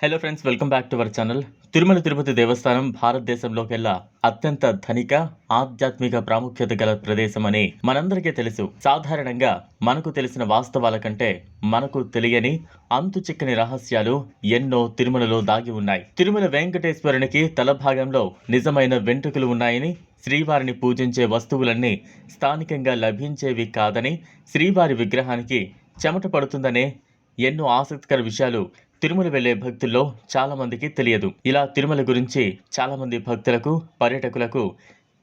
Hello friends welcome back to our channel Tirumala Tirupati Devasthanam భారతదేశంలోకెల్లా అత్యంత ధనిక ఆధ్యాత్మిక ప్రాముఖ్యత గల ప్రదేశం అని మనందరికీ తెలుసు. సాధారణంగా మనకు తెలిసిన వాస్తవాల కంటే మనకు తెలియని అంతు చిక్కని రహస్యాలు ఎన్నో తిరుమలలో దాగి ఉన్నాయి. తిరుమల వెంకటేశ్వరునికి తల భాగంలో నిజమైన వెంట్రుకలు ఉన్నాయని శ్రీవారిని పూజించే వస్తువులన్నీ స్థానికంగా లభించేవి కాదని శ్రీవారి విగ్రహానికి చెమట పడుతుందనే ఎన్నో ఆసక్తికర విషయాలు తిరుమల వెళ్ళే భక్తుల్లో చాలా మందికి తెలియదు. ఇలా తిరుమల గురించి చాలా మంది భక్తులకు పర్యాటకులకు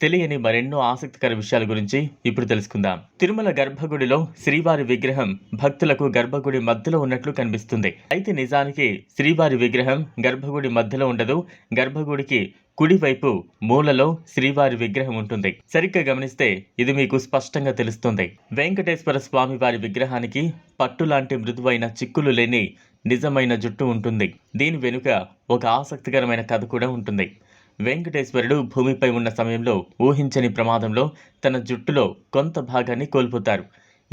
తెలియని మరెన్నో ఆసక్తికర విషయాల గురించి ఇప్పుడు తెలుసుకుందాం. తిరుమల గర్భగుడిలో శ్రీవారి విగ్రహం భక్తులకు గర్భగుడి మధ్యలో ఉన్నట్లు కనిపిస్తుంది. అయితే నిజానికి శ్రీవారి విగ్రహం గర్భగుడి మధ్యలో ఉండదు. గర్భగుడికి కుడివైపు మూలలో శ్రీవారి విగ్రహం ఉంటుంది. సరిగ్గా గమనిస్తే ఇది మీకు స్పష్టంగా తెలుస్తుంది. వెంకటేశ్వర స్వామి వారి విగ్రహానికి పట్టు లాంటి మృదువైన చిక్కులు లేని నిజమైన జుట్టు ఉంటుంది. దీని వెనుక ఒక ఆసక్తికరమైన కథ కూడా ఉంటుంది. వెంకటేశ్వరుడు భూమిపై ఉన్న సమయంలో ఊహించని ప్రమాదంలో తన జుట్టులో కొంత భాగాన్ని కోల్పోతారు.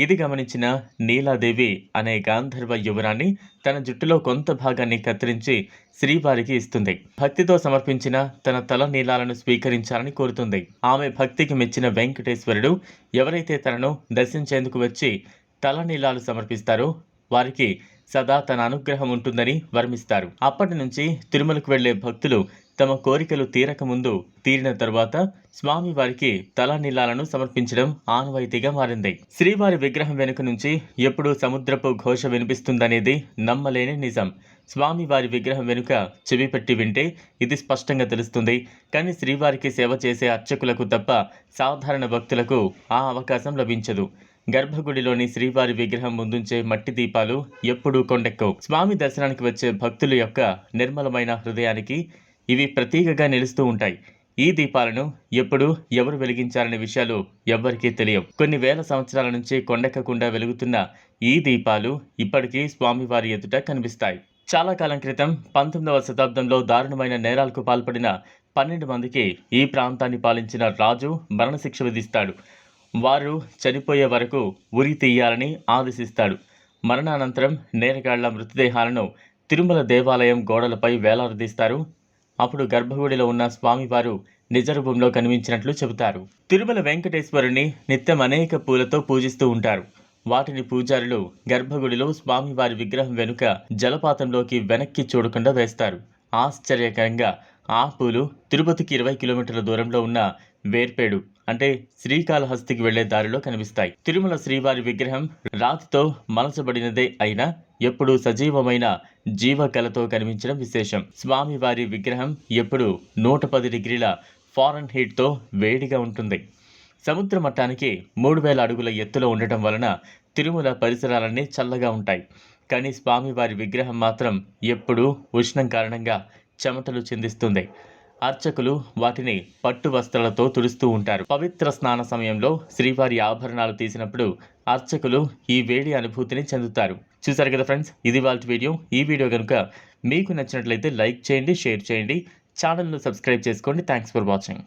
ఇది గమనించిన నీలాదేవి అనే గాంధర్వ యువరాన్ని తన జుట్టులో కొంత భాగాన్ని కత్తిరించి శ్రీవారికి ఇస్తుంది. భక్తితో సమర్పించిన తన తల నీలాలను స్వీకరించాలని కోరుతుంది. ఆమె భక్తికి మెచ్చిన వెంకటేశ్వరుడు ఎవరైతే తనను దర్శించేందుకు వచ్చి తల నీలాలు సమర్పిస్తారో వారికి సదా తన అనుగ్రహం ఉంటుందని వర్మిస్తారు అప్పటి నుంచి తిరుమలకు వెళ్ళే భక్తులు తమ కోరికలు తీరక ముందు తీరిన తరువాత స్వామి వారికి తల సమర్పించడం ఆనవాయితీగా మారింది. శ్రీవారి విగ్రహం వెనుక నుంచి ఎప్పుడూ సముద్రపు ఘోష వినిపిస్తుందనేది నమ్మలేని నిజం. స్వామి వారి విగ్రహం వెనుక చెవి పెట్టి వింటే ఇది స్పష్టంగా తెలుస్తుంది. కానీ శ్రీవారికి సేవ చేసే అర్చకులకు తప్ప సాధారణ భక్తులకు ఆ అవకాశం లభించదు. గర్భగుడిలోని శ్రీవారి విగ్రహం ముందుంచే మట్టి దీపాలు ఎప్పుడూ కొండెక్కవు. స్వామి దర్శనానికి వచ్చే భక్తుల యొక్క నిర్మలమైన హృదయానికి ఇవి ప్రతీకగా నిలుస్తూ ఉంటాయి. ఈ దీపాలను ఎప్పుడు ఎవరు వెలిగించారనే విషయాలు ఎవ్వరికీ తెలియవు. కొన్ని వేల సంవత్సరాల నుంచి కొండెక్కకుండా వెలుగుతున్న ఈ దీపాలు ఇప్పటికీ స్వామివారి ఎదుట కనిపిస్తాయి. చాలా కాలం క్రితం పంతొమ్మిదవ శతాబ్దంలో దారుణమైన నేరాలకు పాల్పడిన పన్నెండు మందికి ఈ ప్రాంతాన్ని పాలించిన రాజు మరణశిక్ష విధిస్తాడు. వారు చనిపోయే వరకు ఉరి తీయాలని ఆదేశిస్తాడు. మరణానంతరం నేరగాళ్ళ మృతదేహాలను తిరుమల దేవాలయం గోడలపై వేలాడదీస్తారు అప్పుడు గర్భగుడిలో ఉన్న స్వామివారు నిజరూపంలో కనిపించినట్లు చెబుతారు. తిరుమల వెంకటేశ్వరుని నిత్యం అనేక పూలతో పూజిస్తూ ఉంటారు. వాటిని పూజారులు గర్భగుడిలో స్వామివారి విగ్రహం వెనుక జలపాతంలోకి వెనక్కి చూడకుండా వేస్తారు. ఆశ్చర్యకరంగా ఆ పూలు తిరుపతికి ఇరవై కిలోమీటర్ల దూరంలో ఉన్న వేర్పేడు అంటే శ్రీకాళహస్తికి వెళ్ళే దారిలో కనిపిస్తాయి. తిరుమల శ్రీవారి విగ్రహం రాతితో మలచబడినదే అయినా ఎప్పుడూ సజీవమైన జీవకళతో కనిపించడం విశేషం. స్వామివారి విగ్రహం ఎప్పుడు నూట పది డిగ్రీల ఫారెన్ హీట్తో వేడిగా ఉంటుంది. సముద్ర మట్టానికి మూడు వేల అడుగుల ఎత్తులో ఉండటం వలన తిరుమల పరిసరాలన్నీ చల్లగా ఉంటాయి. కానీ స్వామివారి విగ్రహం మాత్రం ఎప్పుడూ ఉష్ణం కారణంగా చెమటలు చెందిస్తుంది. అర్చకులు వాటిని పట్టు వస్త్రాలతో తుడుస్తూ ఉంటారు. పవిత్ర స్నాన సమయంలో శ్రీవారి ఆభరణాలు తీసినప్పుడు అర్చకులు ఈ వేడి అనుభూతిని చెందుతారు. చూసారు కదా ఫ్రెండ్స్? ఇది వాళ్ళ వీడియో. ఈ వీడియో కనుక మీకు నచ్చినట్లయితే లైక్ చేయండి షేర్ చేయండి. ఛానల్ను సబ్స్క్రైబ్ చేసుకోండి. Thanks for watching.